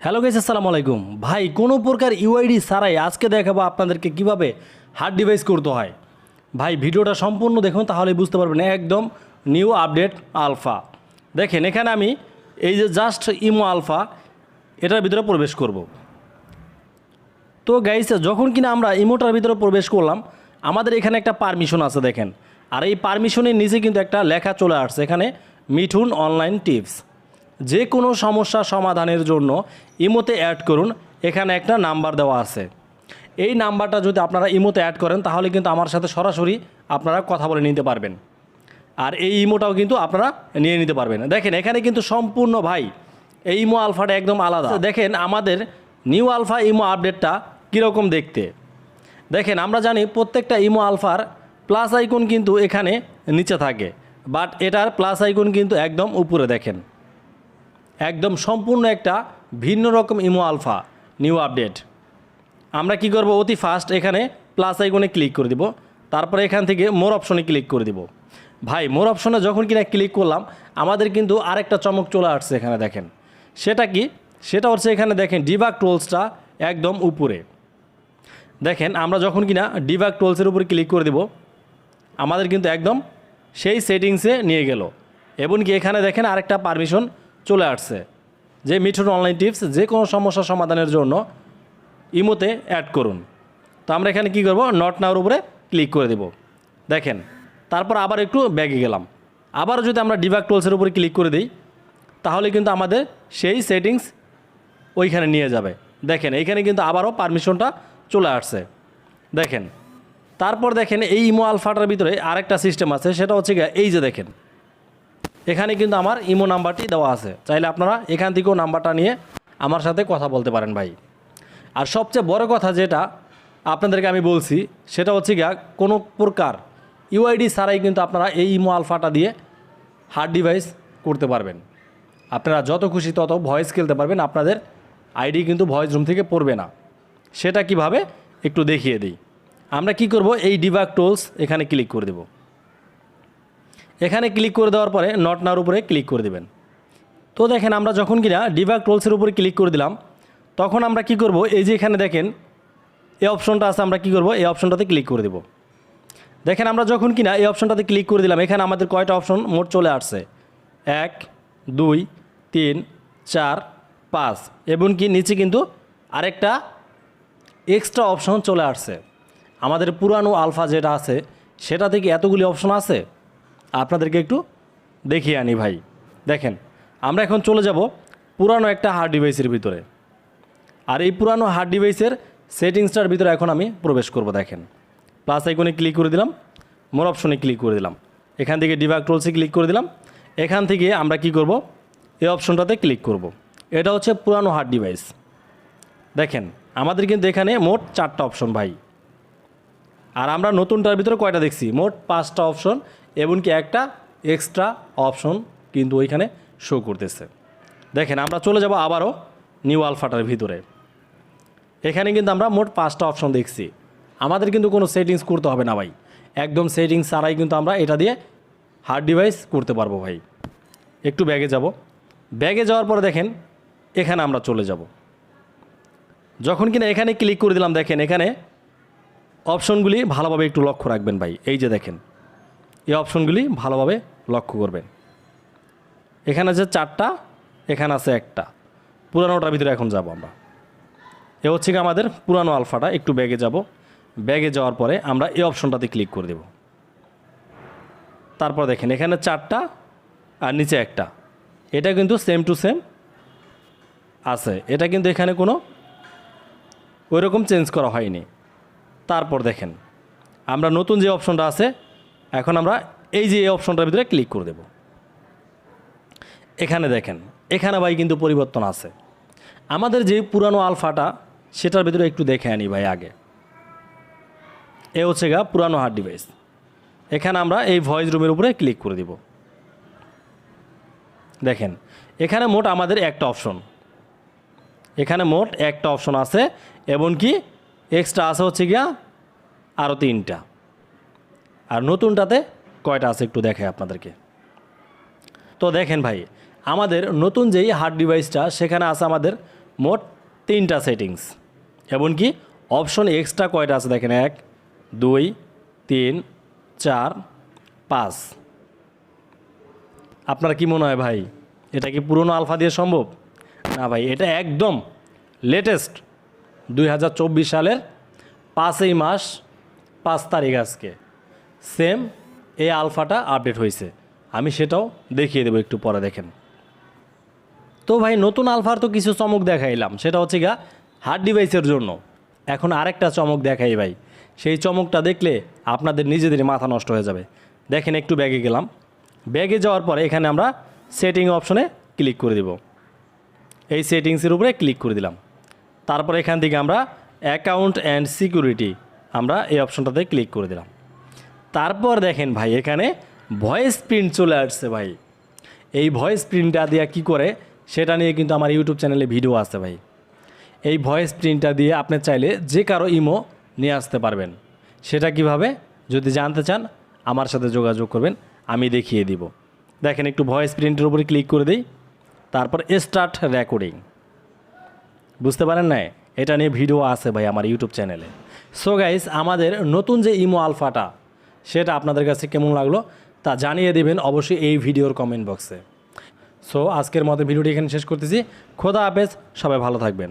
Hello guys আসসালামু আলাইকুম। ভাই, কোনো প্রকার ইউআইডি ছাড়াই আজকে দেখাবো আপনাদেরকে কীভাবে হার্ড ডিভাইস করতে হয়। ভাই, ভিডিওটা সম্পূর্ণ দেখুন তাহলে বুঝতে পারবেন, একদম নিউ আপডেট আলফা দেখেন, এখানে আমি এই যে জাস্ট ইমো আলফা এটার ভিতরে প্রবেশ করব। তো গাইস যখন কিনা আমরা ইমোটার ভিতরে প্রবেশ করলাম, আমাদের এখানে একটা পারমিশন আছে, দেখেন। আর এই পারমিশনের নিচে কিন্তু একটা লেখা চলে আসছে, এখানে মিঠুন অনলাইন টিপস যে কোনো সমস্যা সমাধানের জন্য ইমোতে অ্যাড করুন। এখানে একটা নাম্বার দেওয়া আছে। এই নাম্বারটা যদি আপনারা ইমোতে অ্যাড করেন, তাহলে কিন্তু আমার সাথে সরাসরি আপনারা কথা বলে নিতে পারবেন। আর এই ইমোটাও কিন্তু আপনারা নিয়ে নিতে পারবেন। দেখেন, এখানে কিন্তু সম্পূর্ণ ভাই, এই ইমো আলফাটা একদম আলাদা। দেখেন আমাদের নিউ আলফা ইমো আপডেটটা কীরকম দেখতে? দেখেন, আমরা জানি প্রত্যেকটা ইমো আলফার প্লাস আইকন কিন্তু এখানে নিচে থাকে। বাট এটার প্লাস আইকন কিন্তু একদম উপরে, দেখেন। একদম সম্পূর্ণ একটা ভিন্ন রকম ইমো আলফা, নিউ আপডেট। আমরা কি করব? অতি ফাস্ট এখানে প্লাস আইকনে ক্লিক করে দিব। তারপরে এখান থেকে মোর অপশনে ক্লিক করে দিব। ভাই মোর অপশনে যখন কিনা ক্লিক করলাম, আমাদের কিন্তু আরেকটা চমক চলে আসছে এখানে দেখেন। সেটা কি? সেটা হচ্ছে এখানে দেখেন ডিবাক টোলসটা একদম উপরে। দেখেন, আমরা যখন কিনা ডিবাক টোলসের উপরে ক্লিক করে দিব, আমাদের কিন্তু একদম সেই সেটিংসে নিয়ে গেল। এবং কি এখানে দেখেন আরেকটা পারমিশন চলে আসছে। যে মিঠুন অনলাইন টিপস যে কোনো সমস্যা সমাধানের জন্য ইমোতে অ্যাড করুন। তো আমরা এখানে কি করব? নট নাওর উপরে ক্লিক করে দেব। দেখেন, তারপর আবার একটু ব্যাগে গেলাম। আবার যদি আমরা ডিবাক টোলসের উপরে ক্লিক করে দিই, তাহলে কিন্তু আমাদের সেই সেটিংস ওইখানে নিয়ে যাবে। দেখেন, এইখানে কিন্তু আবারও পারমিশনটা চলে আসছে। দেখেন, তারপর দেখেন এই ইমো আলফাটার ভিতরে আরেকটা সিস্টেম আছে, সেটা হচ্ছে এই যে দেখেন। এখানে কিন্তু আমার ইমো নাম্বারটি দেওয়া আছে। চাইলে আপনারা এখান থেকেও নাম্বারটা নিয়ে আমার সাথে কথা বলতে পারেন ভাই। আর সবচেয়ে বড় কথা যেটা আপনাদেরকে আমি বলছি, সেটা হচ্ছে গিয়া কোনো প্রকার ইউআইডি ছাড়াই কিন্তু আপনারা এই ইমো আলফাটা দিয়ে হার্ড ডিভাইস করতে পারবেন। আপনারা যত খুশি তত ভয়েস খেলতে পারবেন, আপনাদের আইডি কিন্তু ভয়েস রুম থেকে পড়বে না। সেটা কীভাবে? একটু দেখিয়ে দিই। আমরা কি করব? এই ডিবাক টোলস এখানে ক্লিক করে দেব। এখানে ক্লিক করে দেওয়ার পরে নট নার উপরে ক্লিক করে দেবেন। তো দেখেন আমরা যখন কিনা ডিবাক টোলসের উপরে ক্লিক করে দিলাম, তখন আমরা কি করব? এই যে এখানে দেখেন, এই অপশনটা আছে, আমরা কি করব? এই অপশনটাতে ক্লিক করে দেব। দেখেন আমরা যখন কিনা এই অপশনটাতে ক্লিক করে দিলাম, এখানে আমাদের কয়টা অপশন মোট চলে আসছে? এক, দুই, তিন, চার, পাঁচ। এবং কি নিচে কিন্তু আরেকটা এক্সট্রা অপশন চলে আসছে। আমাদের পুরানো আলফা যেটা আছে, সেটা থেকে এতগুলি অপশন আছে? আপনাদেরকে একটু দেখিয়ে আনি ভাই। দেখেন, আমরা এখন চলে যাব পুরানো একটা হার্ড ডিভাইসের ভিতরে। আর এই পুরানো হার্ড ডিভাইসের সেটিংসটার ভিতরে এখন আমি প্রবেশ করব, দেখেন। প্লাস আইকনে ক্লিক করে দিলাম মোর অপশনে ক্লিক করে দিলাম। এখান থেকে ডিভাক টোলসে ক্লিক করে দিলাম। এখান থেকে আমরা কি করব? এই অপশনটাতে ক্লিক করব। এটা হচ্ছে পুরানো হার্ড ডিভাইস দেখেন, আমাদের কিন্তু এখানে মোট চারটা অপশন ভাই। আর আমরা নতুনটার ভিতরে কয়টা দেখছি? মোট পাঁচটা অপশন এমনকি একটা এক্সট্রা অপশন কিন্তু ওইখানে শো করতেছে। দেখেন, আমরা চলে যাব আবারও নিউ আলফাটার ভিতরে। এখানে কিন্তু আমরা মোট পাঁচটা অপশন দেখছি। আমাদের কিন্তু কোনো সেটিংস করতে হবে না ভাই। একদম সেটিংস ছাড়াই কিন্তু আমরা এটা দিয়ে হার্ড ডিভাইস করতে পারব ভাই। একটু ব্যাগে যাব। ব্যাগে যাওয়ার পরে দেখেন, এখানে আমরা চলে যাব। যখন কিনা এখানে ক্লিক করে দিলাম, দেখেন এখানে অপশনগুলি ভালোভাবে একটু লক্ষ্য রাখবেন ভাই। এই যে দেখেন এই অপশনগুলি ভালোভাবে লক্ষ্য করবেন। এখানে আছে চারটা, এখানে আছে একটা। পুরানোটার ভিতরে এখন যাব আমরা। এ হচ্ছে কি আমাদের পুরানো আলফাটা, একটু ব্যাগে যাব। ব্যাগে যাওয়ার পরে আমরা এই অপশনটাতে ক্লিক করে দেব। তারপর দেখেন, এখানে চারটা আর নিচে একটা। এটা কিন্তু সেম টু সেম আছে। এটা কিন্তু এখানে কোনো ওই রকম চেঞ্জ করা হয়নি। তারপর দেখেন, আমরা নতুন যে অপশনটা আছে এখন আমরা এই যে এই অপশনটার ভিতরে ক্লিক করে দেব। এখানে দেখেন, এখানে ভাই কিন্তু পরিবর্তন আছে। আমাদের যে পুরানো আলফাটা, সেটার ভিতরে একটু দেখে আনি ভাই আগে। এ হচ্ছে গা পুরানো হার্ড ডিভাইস এখানে আমরা এই ভয়েস রুমের উপরে ক্লিক করে দিব। দেখেন, এখানে মোট আমাদের একটা অপশন এখানে মোট একটা অপশন আছে, এবং কি এক্সট্রা আছে হচ্ছে গিয়া আরও তিনটা। আর নতুনটাতে কয়টা আছে একটু দেখে আপনাদেরকে। তো দেখেন ভাই, আমাদের নতুন যেই হার্ড ডিভাইসটা সেখানে আছে আমাদের মোট তিনটা সেটিংস এমনকি অপশন এক্সট্রা কয়টা আছে দেখেন? এক, দুই, তিন, চার, পাঁচ। আপনার কি মনে হয় ভাই, এটা কি পুরনো আলফা দিয়ে সম্ভব? না ভাই, এটা একদম লেটেস্ট দুই হাজার চব্বিশ সালের পাঁচই মাস পাঁচ তারিখ আজকে। সেম এই আলফাটা আপডেট হয়েছে। আমি সেটাও দেখিয়ে দেবো, একটু পরে দেখেন। তো ভাই, নতুন আলফার তো কিছু চমক দেখাইলাম। সেটা হচ্ছে গা হার্ড ডিভাইসের জন্য। এখন আরেকটা চমক দেখাই ভাই। সেই চমকটা দেখলে আপনাদের নিজেদের মাথা নষ্ট হয়ে যাবে। দেখেন, একটু ব্যাগে গেলাম। ব্যাগে যাওয়ার পরে এখানে আমরা সেটিং অপশনে ক্লিক করে দেব। এই সেটিংসের উপরে ক্লিক করে দিলাম। তারপর এখান থেকে আমরা অ্যাকাউন্ট অ্যান্ড সিকিউরিটি আমরা এই অপশনটাতে ক্লিক করে দিলাম। তারপর দেখেন ভাই, এখানে ভয়েস প্রিন্ট চলে আসছে ভাই। এই ভয়েস প্রিন্টটা দিয়ে কি করে, সেটা নিয়ে কিন্তু আমার ইউটিউব চ্যানেলে ভিডিও আছে ভাই। এই ভয়েস প্রিন্টটা দিয়ে আপনি চাইলে যে কারও ইমো নিয়ে আসতে পারবেন। সেটা কীভাবে, যদি জানতে চান, আমার সাথে যোগাযোগ করবেন, আমি দেখিয়ে দিব। দেখেন একটু ভয়েস প্রিন্টের উপরে ক্লিক করে দিই, তারপর স্টার্ট রেকর্ডিং বুঝতে পারেন না এটা নিয়ে ভিডিও আছে ভাই আমার ইউটিউব চ্যানেলে সো গাইস আমাদের নতুন যে ইমো আলফাটা সেটা আপনাদের কাছে কেমন লাগল তা জানিয়ে দেবেন অবশ্যই এই ভিডিওর কমেন্ট বক্সে সো আজকের মতো ভিডিওটি এখানে শেষ করতেছি। খোদা হাফেজ, সবাই ভালো থাকবেন।